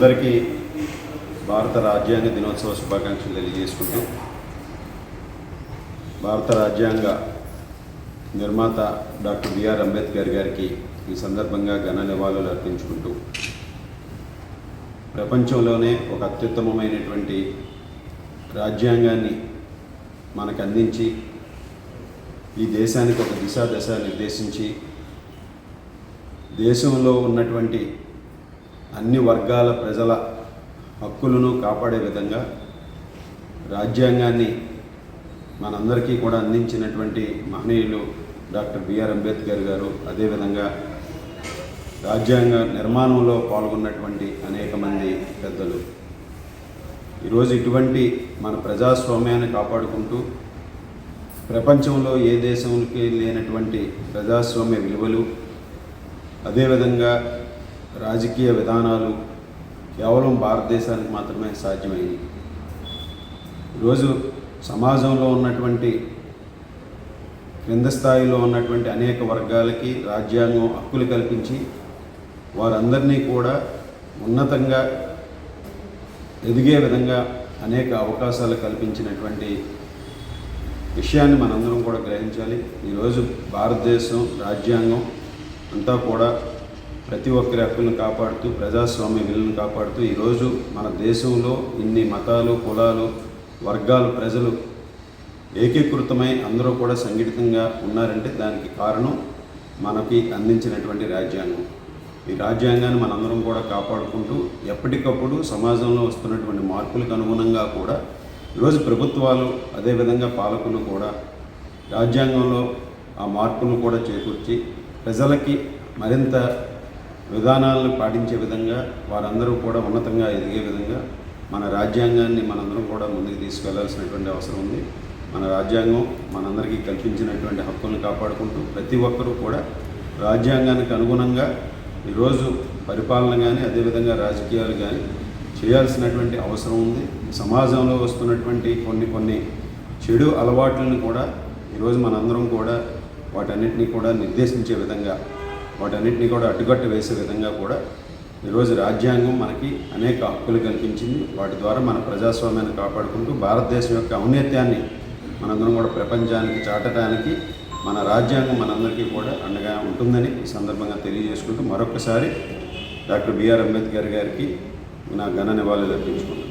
అందరికీ భారత రాజ్యాంగ దినోత్సవ శుభాకాంక్షలు తెలియజేసుకుంటూ భారత రాజ్యాంగ నిర్మాత డాక్టర్ బిఆర్ అంబేద్కర్ గారికి ఈ సందర్భంగా ఘన నివాళులు అర్పించుకుంటూ ప్రపంచంలోనే ఒక అత్యుత్తమమైనటువంటి రాజ్యాంగాన్ని మనకు అందించి ఈ దేశానికి ఒక దిశా దశ నిర్దేశించి దేశంలో ఉన్నటువంటి అన్ని వర్గాల ప్రజల హక్కులను కాపాడే విధంగా రాజ్యాంగాన్ని మనందరికీ కూడా అందించినటువంటి మహనీయులు డాక్టర్ బిఆర్ అంబేద్కర్ గారు అదేవిధంగా రాజ్యాంగ నిర్మాణంలో పాల్గొన్నటువంటి అనేక మంది పెద్దలు. ఈరోజు ఇటువంటి మన ప్రజాస్వామ్యాన్ని కాపాడుకుంటూ ప్రపంచంలో ఏ దేశంకి లేనటువంటి ప్రజాస్వామ్య విలువలు అదేవిధంగా రాజకీయ విధానాలు కేవలం భారతదేశానికి మాత్రమే సాధ్యమైంది ఈరోజు సమాజంలో ఉన్నటువంటి క్రింద స్థాయిలో ఉన్నటువంటి అనేక వర్గాలకి రాజ్యాంగం హక్కులు కల్పించి వారందరినీ కూడా ఉన్నతంగా ఎదిగే విధంగా అనేక అవకాశాలు కల్పించినటువంటి విషయాన్ని మనందరం కూడా గ్రహించాలి. ఈరోజు భారతదేశం రాజ్యాంగం అంతా కూడా ప్రతి ఒక్కరి హక్కులను కాపాడుతూ ప్రజాస్వామ్య విలువలను కాపాడుతూ ఈరోజు మన దేశంలో ఇన్ని మతాలు కులాలు వర్గాలు ప్రజలు ఏకీకృతమై అందరూ కూడా సంఘటితంగా ఉన్నారంటే దానికి కారణం మనకి అందించినటువంటి రాజ్యాంగం. ఈ రాజ్యాంగాన్ని మనందరం కూడా కాపాడుకుంటూ ఎప్పటికప్పుడు సమాజంలో వస్తున్నటువంటి మార్పులకు అనుగుణంగా కూడా ఈరోజు ప్రభుత్వాలు అదేవిధంగా పాలకులు కూడా రాజ్యాంగంలో ఆ మార్పులను కూడా చేకూర్చి ప్రజలకి మరింత విధానాలను పాటించే విధంగా వారందరూ కూడా ఉన్నతంగా ఎదిగే విధంగా మన రాజ్యాంగాన్ని మనందరం కూడా ముందుకు తీసుకెళ్ళాల్సినటువంటి అవసరం ఉంది. మన రాజ్యాంగం మనందరికీ కల్పించినటువంటి హక్కులను కాపాడుకుంటూ ప్రతి ఒక్కరూ కూడా రాజ్యాంగానికి అనుగుణంగా ఈరోజు పరిపాలన కానీ అదేవిధంగా రాజకీయాలు కానీ చేయాల్సినటువంటి అవసరం ఉంది. సమాజంలో వస్తున్నటువంటి కొన్ని కొన్ని చెడు అలవాట్లను కూడా ఈరోజు మనందరం కూడా వాటన్నిటినీ కూడా నిర్దేశించే విధంగా వాటన్నిటిని కూడా అడ్డుకట్ట వేసే విధంగా కూడా ఈరోజు రాజ్యాంగం మనకి అనేక హక్కులు కల్పించింది. వాటి ద్వారా మన ప్రజాస్వామ్యాన్ని కాపాడుకుంటూ భారతదేశం యొక్క ఔన్నత్యాన్ని మనందరం కూడా ప్రపంచానికి చాటడానికి మన రాజ్యాంగం మనందరికీ కూడా అండగా ఉంటుందని ఈ సందర్భంగా తెలియజేసుకుంటూ మరొకసారి డాక్టర్ బిఆర్ అంబేద్కర్ గారికి నా ఘన నివాళులు అర్పించుకుంటున్నాను.